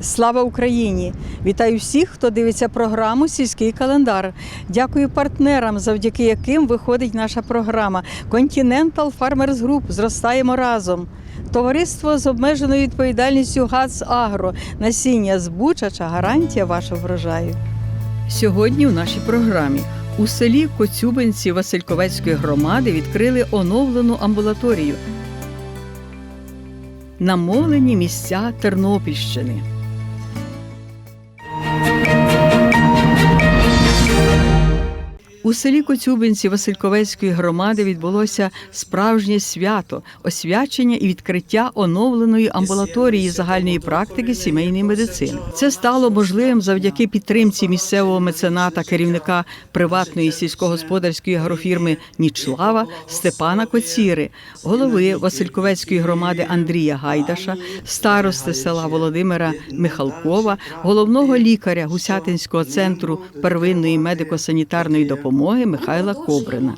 Слава Україні! Вітаю всіх, хто дивиться програму Сільський календар. Дякую партнерам, завдяки яким виходить наша програма Continental Farmers Group. Зростаємо разом. Товариство з обмеженою відповідальністю ГАЦ Агро. Насіння збучача гарантія вашого врожаю. Сьогодні у нашій програмі у селі Коцюбинці Васильковецької громади відкрили оновлену амбулаторію. Намолені місця Тернопільщини. У селі Коцюбинці Васильковецької громади відбулося справжнє свято освячення і відкриття оновленої амбулаторії загальної практики сімейної медицини. Це стало можливим завдяки підтримці місцевого мецената, керівника приватної сільськогосподарської агрофірми Нічлава Степана Коціри, голови Васильковецької громади Андрія Гайдаша, старости села Володимира Михалкова, головного лікаря Гусятинського центру первинної медико-санітарної допомоги Михайла Кобрина.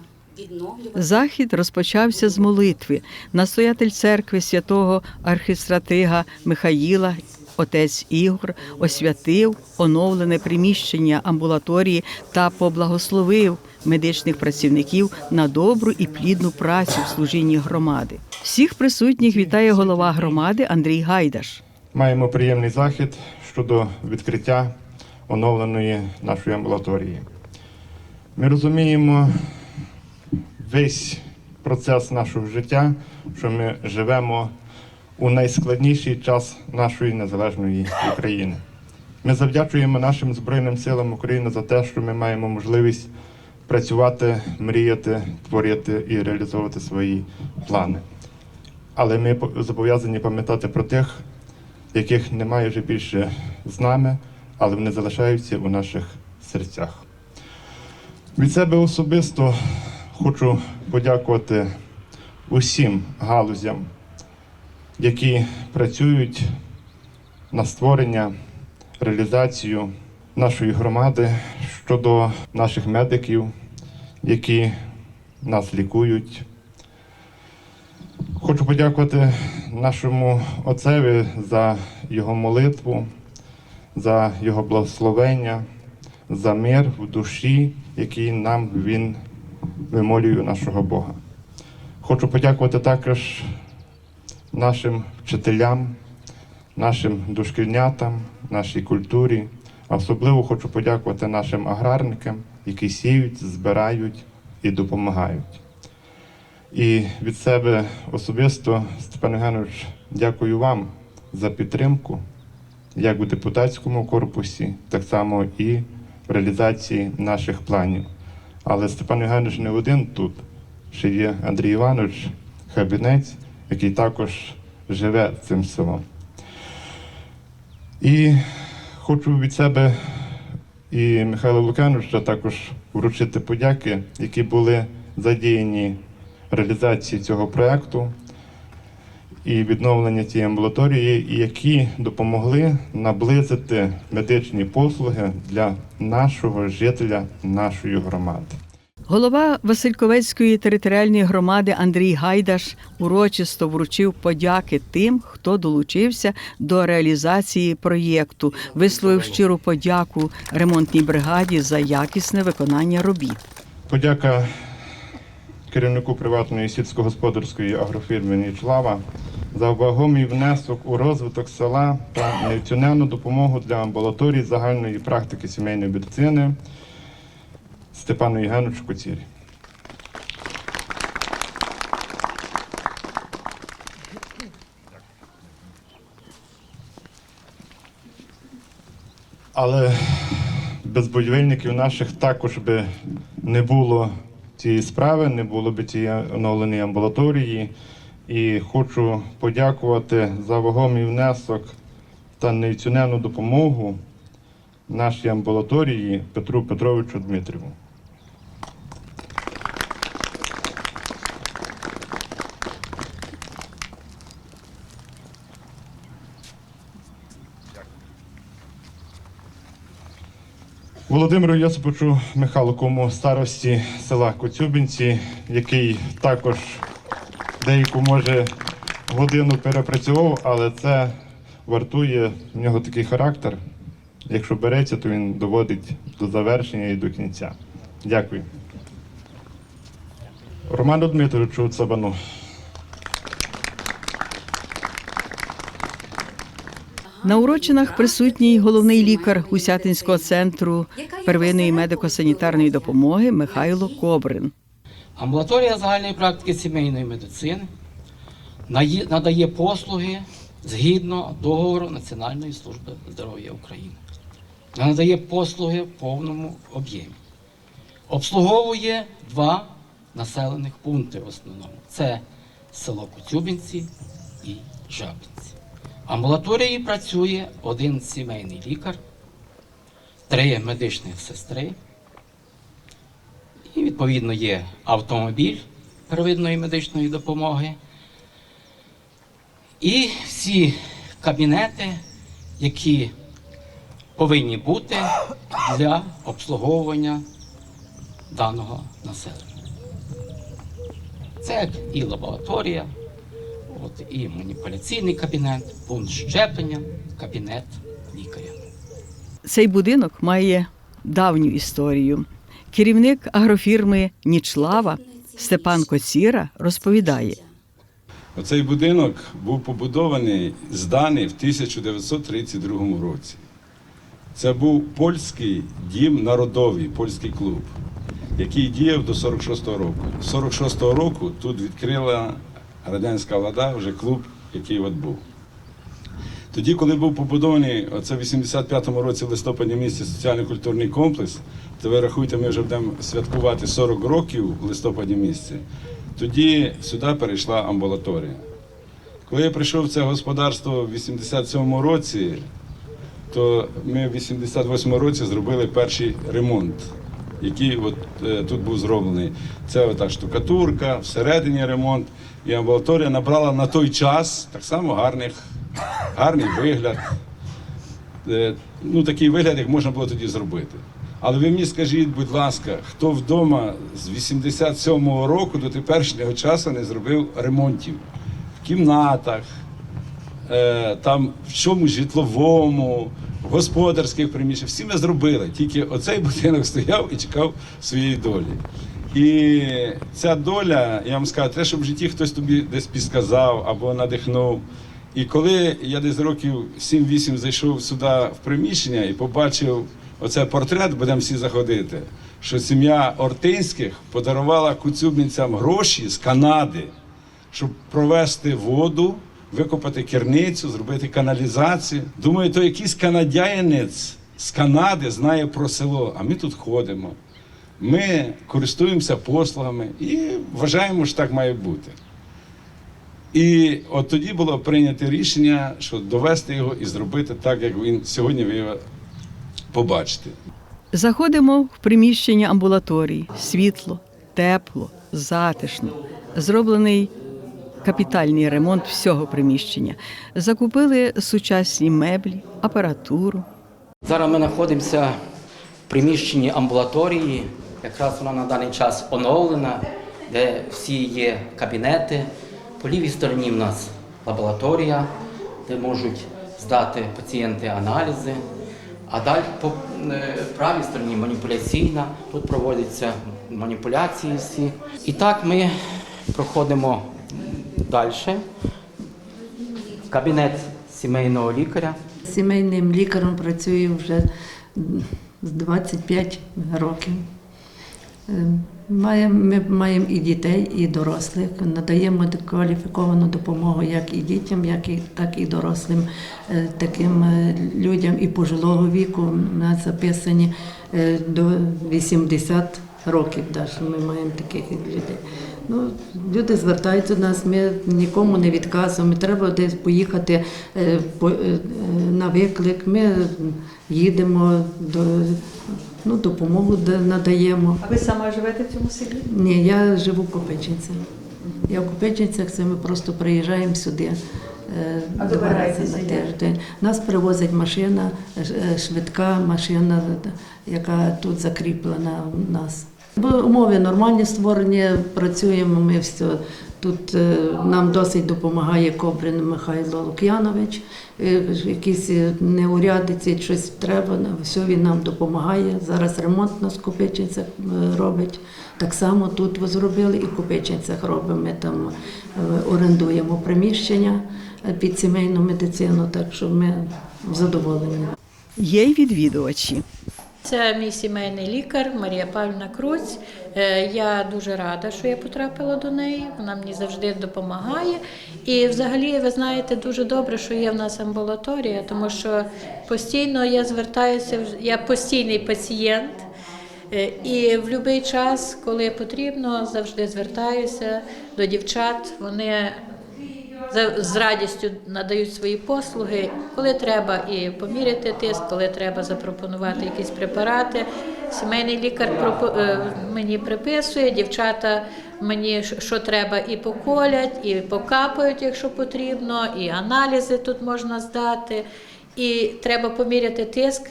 Захід розпочався з молитви. Настоятель церкви святого архістратига Михаїла, отець Ігор, освятив оновлене приміщення амбулаторії та поблагословив медичних працівників на добру і плідну працю в служінні громади. Всіх присутніх вітає голова громади Андрій Гайдаш. Маємо приємний захід щодо відкриття оновленої нашої амбулаторії. Ми розуміємо весь процес нашого життя, що ми живемо у найскладніший час нашої незалежної України. Ми завдячуємо нашим Збройним силам України за те, що ми маємо можливість працювати, мріяти, творити і реалізовувати свої плани. Але ми зобов'язані пам'ятати про тих, яких немає вже більше з нами, але вони залишаються у наших серцях. Від себе особисто хочу подякувати усім галузям, які працюють на створення, реалізацію нашої громади щодо наших медиків, які нас лікують. Хочу подякувати нашому отцеві за його молитву, за його благословення, за мир в душі, який нам він вимолює нашого Бога. Хочу подякувати також нашим вчителям, нашим дошкільнятам, нашій культурі. Особливо хочу подякувати нашим аграрникам, які сіють, збирають і допомагають. І від себе особисто, Степан Євгенович, дякую вам за підтримку, як у депутатському корпусі, так само і в реалізації наших планів. Але Степан Євгенович не один тут. Ще є Андрій Іванович Хабінець, який також живе цим селом. І хочу від себе і Михайла Лукановича також вручити подяки, які були задіяні реалізації цього проєкту і відновлення цієї амбулаторії, які допомогли наблизити медичні послуги для нашого жителя нашої громади. Голова Васильковецької територіальної громади Андрій Гайдаш урочисто вручив подяки тим, хто долучився до реалізації проєкту, висловив щиру подяку ремонтній бригаді за якісне виконання робіт. Подяка керівнику приватної сільськогосподарської агрофірми Нічлава за вагомий внесок у розвиток села та неоціненну допомогу для амбулаторії загальної практики сімейної медицини Степану Євгеновичу Коцірі. Але без будівельників наших також би не було цієї справи, не було б цієї оновленої амбулаторії і хочу подякувати за вагомий внесок та неціоневну допомогу нашій амбулаторії Петру Петровичу Дмитріву. Володимиру Йосиповичу Михалкому, старості села Коцюбинці, який також деяку може годину перепрацював, але це вартує в нього такий характер. Якщо береться, то він доводить до завершення і до кінця. Дякую. Роману Дмитровичу Цабану. На урочинах присутній головний лікар Гусятинського центру первинної медико-санітарної допомоги Михайло Кобрин. Амбулаторія загальної практики сімейної медицини надає послуги згідно договору Національної служби здоров'я України. Надає послуги в повному об'ємі. Обслуговує два населених пункти в основному: це село Коцюбинці і Жабинці. Амбулаторії працює один сімейний лікар, три медичних сестри. І відповідно є автомобіль первинної медичної допомоги. І всі кабінети, які повинні бути для обслуговування даного населення. Це і лабораторія, от, і маніпуляційний кабінет, пункт щеплення, кабінет лікаря. Цей будинок має давню історію. Керівник агрофірми Нічлава Степан Коціра розповідає. Оцей будинок був побудований, зданий в 1932 році. Це був польський дім народовий, польський клуб, який діяв до 46-го року. З 46-го року тут відкрила радянська влада вже клуб, який от був. Тоді, коли був побудований, оце в 85-му році в листопаді місяці соціально-культурний комплекс, то ви рахуйте, ми вже будемо святкувати 40 років в листопаді місяці. Тоді сюди перейшла амбулаторія. Коли я прийшов в це господарство в 87-му році, то ми в 88-му році зробили перший ремонт, який от, е, тут був зроблений. Це ота штукатурка, всередині ремонт. І амбулаторія набрала на той час так само гарних, гарний вигляд. Е, ну, такий вигляд, як можна було тоді зробити. Але ви мені скажіть, будь ласка, хто вдома з 87-го року до теперішнього часу не зробив ремонтів в кімнатах, е, там в чомусь житловому, в господарських приміщеннях. Всі ми зробили. Тільки оцей будинок стояв і чекав своєї долі. І ця доля, я вам скажу, те, щоб в житті хтось тобі десь підсказав або надихнув. І коли я десь років 7-8 зайшов сюди в приміщення і побачив оцей портрет, будемо всі заходити, що сім'я Ортинських подарувала куцюбницям гроші з Канади, щоб провести воду, викопати керницю, зробити каналізацію. Думаю, то якийсь канадянець з Канади знає про село, а ми тут ходимо. Ми користуємося послугами і вважаємо, що так має бути. І от тоді було прийнято рішення, що довести його і зробити так, як він сьогодні ви його побачите. Заходимо в приміщення амбулаторії. Світло, тепло, затишно. Зроблений капітальний ремонт всього приміщення. Закупили сучасні меблі, апаратуру. Зараз ми знаходимося в приміщенні амбулаторії. Якраз вона на даний час оновлена, де всі є кабінети. По лівій стороні в нас лабораторія, де можуть здати пацієнти аналізи. А далі по е, правій стороні маніпуляційна. Тут проводяться маніпуляції всі. І так ми проходимо далі. Кабінет сімейного лікаря. Сімейним лікарем працюю вже з 25 років. Е, Маємо, ми маємо і дітей, і дорослих. Надаємо кваліфіковану допомогу як і дітям, як і, так і дорослим е, таким е, людям і пожилого віку. У нас записані е, до 80 років. Навіть ми маємо таких людей. Ну, люди звертаються до нас, ми нікому не відказуємо. Треба десь поїхати по- на виклик. Ми їдемо до ну, допомогу надаємо. А ви сама живете в цьому селі? Ні, я живу в Копичинцях. Я в Копичинцях, це ми просто приїжджаємо сюди А два рази на тиждень. Нас привозить машина, е, швидка машина, яка тут закріплена в нас. Бо умови нормальні створені, працюємо ми все. Тут е, нам досить допомагає Кобрин Михайло Лук'янович. Е, Якісь е, неурядиці, щось треба, все він нам допомагає. Зараз ремонт на Скопичинцях е, робить. Так само тут зробили і в Копичинцях робимо. Ми там орендуємо приміщення під сімейну медицину, так що ми задоволені. Є й відвідувачі. Це мій сімейний лікар Марія Павлівна Круць. Е, Я дуже рада, що я потрапила до неї. Вона мені завжди допомагає. І взагалі, ви знаєте, дуже добре, що є в нас амбулаторія, тому що постійно я звертаюся, я постійний пацієнт. Е, І в будь-який час, коли потрібно, завжди звертаюся до дівчат. Вони з радістю надають свої послуги, коли треба і поміряти тиск, коли треба запропонувати якісь препарати. Сімейний лікар е, мені приписує, дівчата мені що треба і поколять, і покапають, якщо потрібно, і аналізи тут можна здати. І треба поміряти тиск.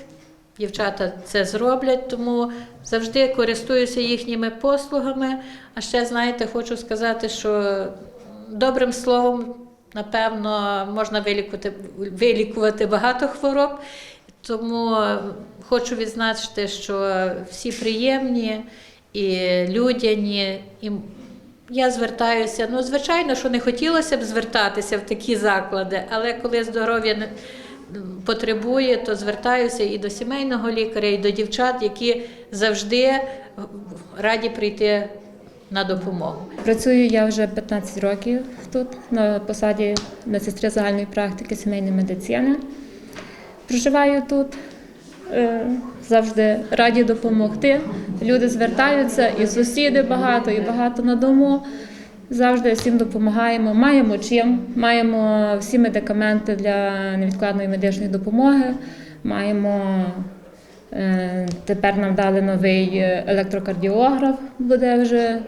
Дівчата це зроблять, тому завжди користуюся їхніми послугами. А ще, знаєте, хочу сказати, що добрим словом, напевно, можна вилікувати, вилікувати багато хвороб. Тому хочу відзначити, що всі приємні і людяні. І я звертаюся. Ну, звичайно, що не хотілося б звертатися в такі заклади, але коли здоров'я не потребує, то звертаюся і до сімейного лікаря, і до дівчат, які завжди раді прийти на допомогу. Працюю я вже 15 років тут на посаді медсестри загальної практики сімейної медицини. Проживаю тут, е, завжди раді допомогти. Люди звертаються, і сусіди багато, і багато на дому. Завжди всім допомагаємо. Маємо чим, маємо всі медикаменти для невідкладної медичної допомоги. Маємо тепер нам дали новий е, електрокардіограф, буде вже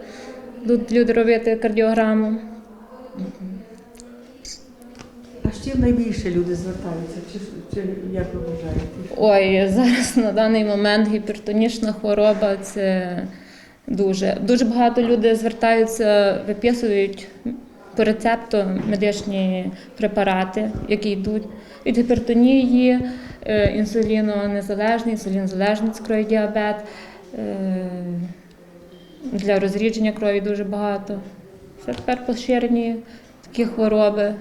люди робити кардіограму. А з чим найбільше люди звертаються? Чи, чи як ви вважаєте? Ой, зараз на даний момент гіпертонічна хвороба це дуже. Дуже багато людей звертаються, виписують по рецепту медичні препарати, які йдуть від гіпертонії, е, інсулінонезалежний, інсулінозалежний цукровий діабет. е, Для розрідження крові дуже багато. Це тепер поширені такі хвороби.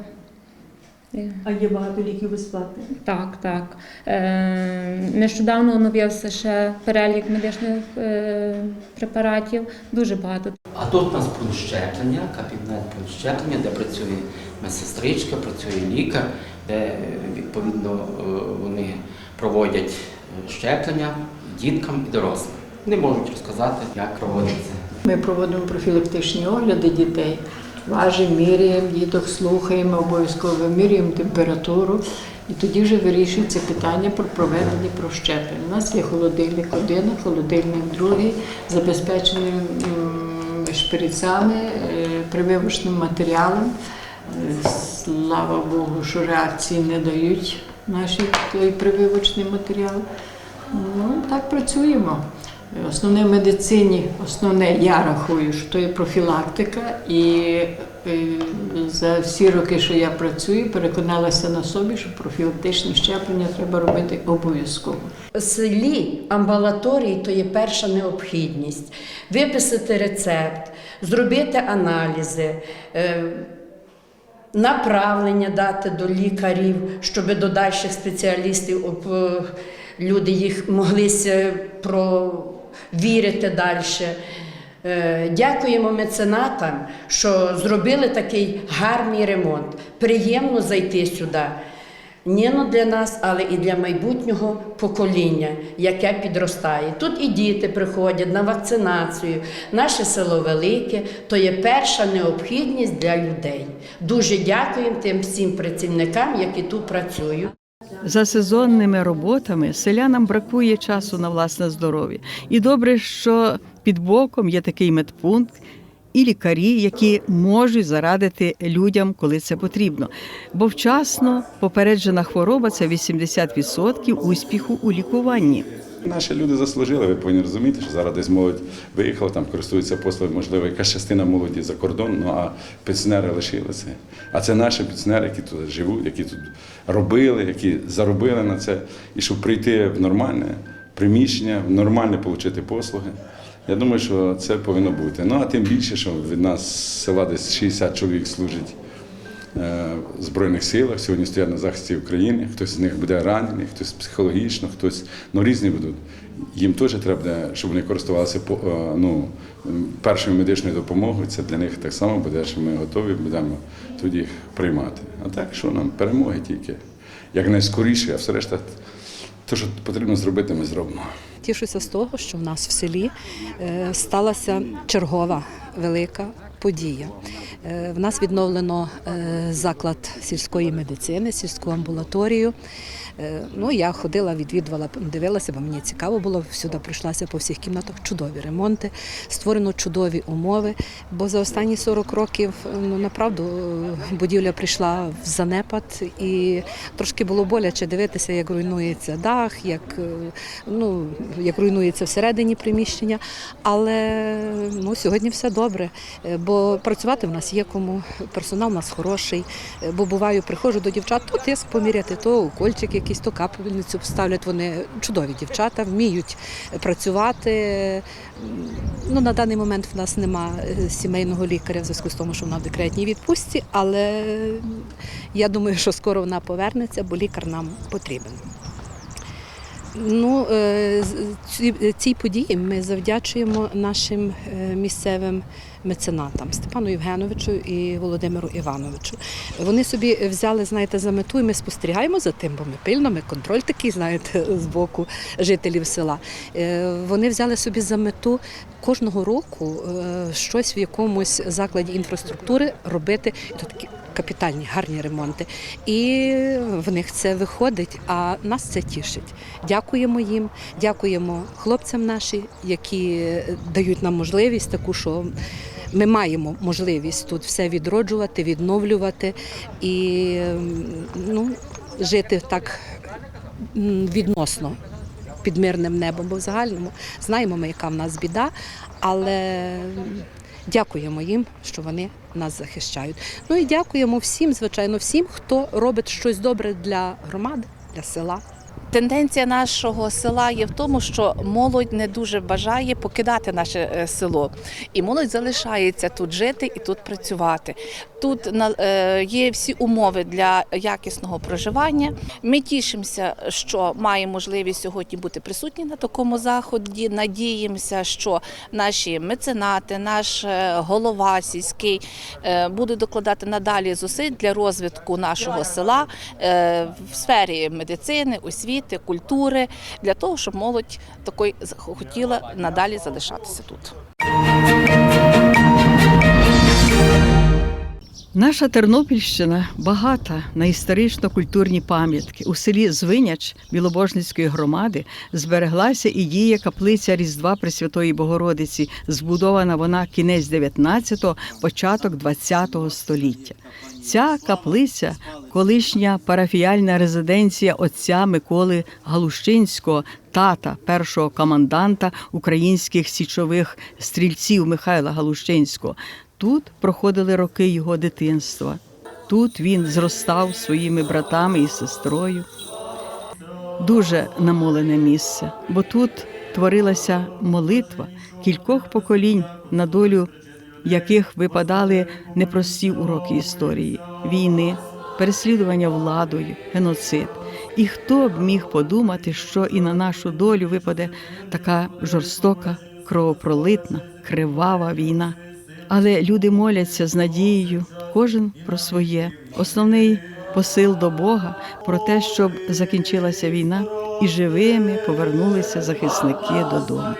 А є багато ліків безплатних? так, так. Е, нещодавно оновився ще перелік медичних е, препаратів. Дуже багато. А тут у нас пункт щеплення, кабінет пункт щеплення, де працює медсестричка, працює лікар, де відповідно е, вони проводять е, щеплення діткам і дорослим. Вони можуть розказати, як проводиться. Ми проводимо профілактичні огляди дітей, важимо, міряємо діток, слухаємо, обов'язково вимірюємо температуру. І тоді вже вирішується питання про проведення прощеплень. У нас є холодильник один, холодильник другий, забезпечений м, шприцами, е, прививочним матеріалом. Слава Богу, що реакції не дають наші той прививочний матеріал. Ну, так працюємо. Основне в медицині, основне я рахую, що то є профілактика, і е, за всі роки, що я працюю, переконалася на собі, що профілактичні щеплення треба робити обов'язково. В селі амбулаторії то є перша необхідність. Виписати рецепт, зробити аналізи, е, направлення дати до лікарів, щоб до дальших спеціалістів е, люди їх моглися провірити далі. Е, Дякуємо меценатам, що зробили такий гарний ремонт. Приємно зайти сюди. Не ну для нас, але і для майбутнього покоління, яке підростає. Тут і діти приходять на вакцинацію. Наше село велике, то є перша необхідність для людей. Дуже дякуємо тим всім працівникам, які тут працюють. За сезонними роботами селянам бракує часу на власне здоров'я. І добре, що під боком є такий медпункт, і лікарі, які можуть зарадити людям, коли це потрібно. Бо вчасно попереджена хвороба це 80% успіху у лікуванні. Наші люди заслужили, ви повинні розуміти, що зараз десь молодь виїхала, там користуються послугами, можливо, якась частина молоді за кордон, ну а пенсіонери лишилися. А це наші пенсіонери, які тут живуть, які тут робили, які заробили на це. І щоб прийти в нормальне приміщення, в нормальне отримати послуги. Я думаю, що це повинно бути. Ну а тим більше, що від нас з села десь 60 чоловік служить е, в Збройних силах, сьогодні стоять на захисті України. Хтось з них буде ранений, хтось психологічно, хтось ну різні будуть. Їм теж треба, щоб вони користувалися е, ну, першою медичною допомогою. Це для них так само буде, що ми готові будемо тоді їх приймати. А так, що нам перемоги тільки якнайскоріше, а все решта, те, що потрібно зробити, ми зробимо. Тішуся з того, що в нас в селі е, сталася чергова велика подія. Е, В нас відновлено е, заклад сільської медицини, сільську амбулаторію. Е, Ну, я ходила, відвідувала, дивилася, бо мені цікаво було. Всюди пройшлася по всіх кімнатах. Чудові ремонти, створено чудові умови. Бо за останні 40 років ну направду будівля прийшла в занепад, і трошки було боляче дивитися, як руйнується дах, як, е, ну, як руйнується всередині приміщення. Але ну, сьогодні все добре, е, бо працювати в нас є кому, персонал у нас хороший. Бо буваю, приходжу до дівчат, то тиск поміряти, то укольчик якийсь, то капельницю ставлять. Вони чудові дівчата, вміють працювати. Ну, на даний момент в нас нема е, сімейного лікаря в зв'язку з тому, що вона в декретній відпустці, але я думаю, що скоро вона повернеться, бо лікар нам потрібен. Ну, е, цій події ми завдячуємо нашим е, місцевим меценатам Степану Євгеновичу і Володимиру Івановичу. Вони собі взяли, знаєте, за мету, і ми спостерігаємо за тим, бо ми пильно, ми контроль такий, знаєте, з боку жителів села. Е, Вони взяли собі за мету кожного року е, щось в якомусь закладі інфраструктури робити. І то такі капітальні, гарні ремонти. І в них це виходить, а нас це тішить. Дякуємо їм, дякуємо хлопцям наші, які дають нам можливість таку, що ми маємо можливість тут все відроджувати, відновлювати і ну, жити так відносно під мирним небом, бо в загальному знаємо ми, яка в нас біда, але дякуємо їм, що вони нас захищають. Ну і дякуємо всім, звичайно, всім, хто робить щось добре для громади, для села. Тенденція нашого села є в тому, що молодь не дуже бажає покидати наше е, село, і молодь залишається тут жити і тут працювати. Тут е, є всі умови для якісного проживання. Ми тішимося, що маємо можливість сьогодні бути присутні на такому заході. Надіємося, що наші меценати, наш е, голова сільський е, будуть докладати надалі зусиль для розвитку нашого села в сфері медицини, освіти, культури, для того, щоб молодь такої хотіла надалі залишатися тут. Наша Тернопільщина багата на історично-культурні пам'ятки. У селі Звиняч Білобожницької громади збереглася і діє каплиця Різдва Пресвятої Богородиці. Збудована вона кінець 19-го, початок 20-го століття. Ця каплиця колишня парафіяльна резиденція отця Миколи Галущинського, тата першого команданта українських січових стрільців Михайла Галущинського. Тут проходили роки його дитинства. Тут він зростав своїми братами і сестрою. Дуже намолене місце, бо тут творилася молитва кількох поколінь, на долю яких випадали непрості уроки історії, війни, переслідування владою, геноцид. І хто б міг подумати, що і на нашу долю випаде така жорстока, кровопролитна, кривава війна. Але люди моляться з надією, кожен про своє. Основний посил до Бога про те, щоб закінчилася війна, і живими повернулися захисники додому.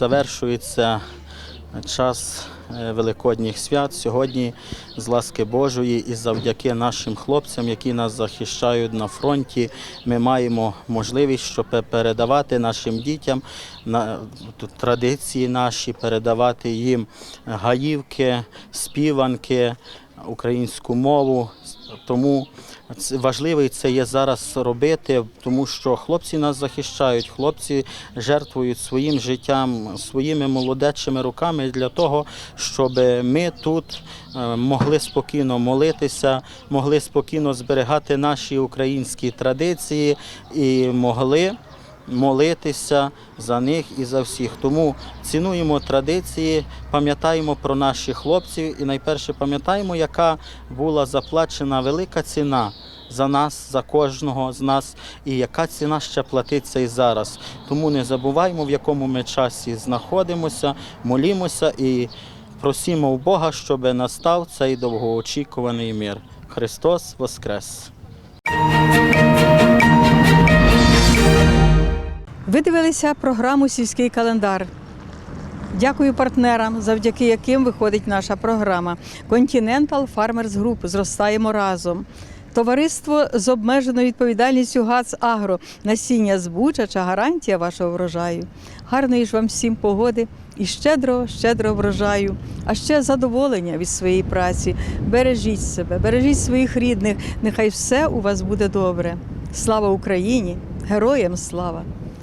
Завершується час е, Великодніх свят. Сьогодні з ласки Божої і завдяки нашим хлопцям, які нас захищають на фронті, ми маємо можливість щоб передавати нашим дітям традиції наші, передавати їм гаївки, співанки, українську мову. Тому важливо це є зараз робити, тому що хлопці нас захищають, хлопці жертвують своїм життям, своїми молодечими руками для того, щоб ми тут е, могли спокійно молитися, могли спокійно зберігати наші українські традиції і могли молитися за них і за всіх. Тому цінуємо традиції, пам'ятаємо про наших хлопців і найперше пам'ятаємо, яка була заплачена велика ціна за нас, за кожного з нас, і яка ціна ще платиться і зараз. Тому не забуваймо, в якому ми часі знаходимося, молімося і просімо у Бога, щоб настав цей довгоочікуваний мир. Христос Воскрес! Ви дивилися програму Сільський календар. Дякую партнерам, завдяки яким виходить наша програма. Continental Farmers Group. Зростаємо разом. Товариство з обмеженою відповідальністю ГАЦ Агро. Насіння збучача гарантія вашого врожаю. Гарної ж вам всім погоди і щедрого, щедрого врожаю, а ще задоволення від своєї праці. Бережіть себе, бережіть своїх рідних. Нехай все у вас буде добре. Слава Україні! Героям слава!